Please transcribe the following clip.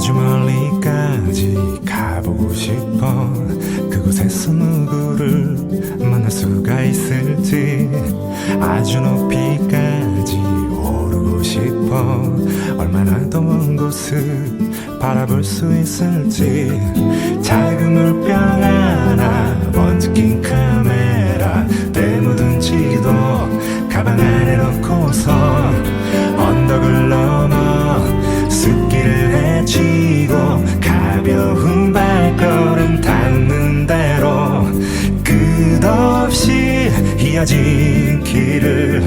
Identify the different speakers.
Speaker 1: 아주 멀리까지 가보고 싶어. 그곳에서 누구를 만날 수가 있을지 아주 높이까지 오르고 싶어. 얼마나 더 먼 곳을 바라볼 수 있을지. 작은 물병 하나 먼지 낀 카메라 때 묻은 지도 가방 안에 넣고서 이어진 길을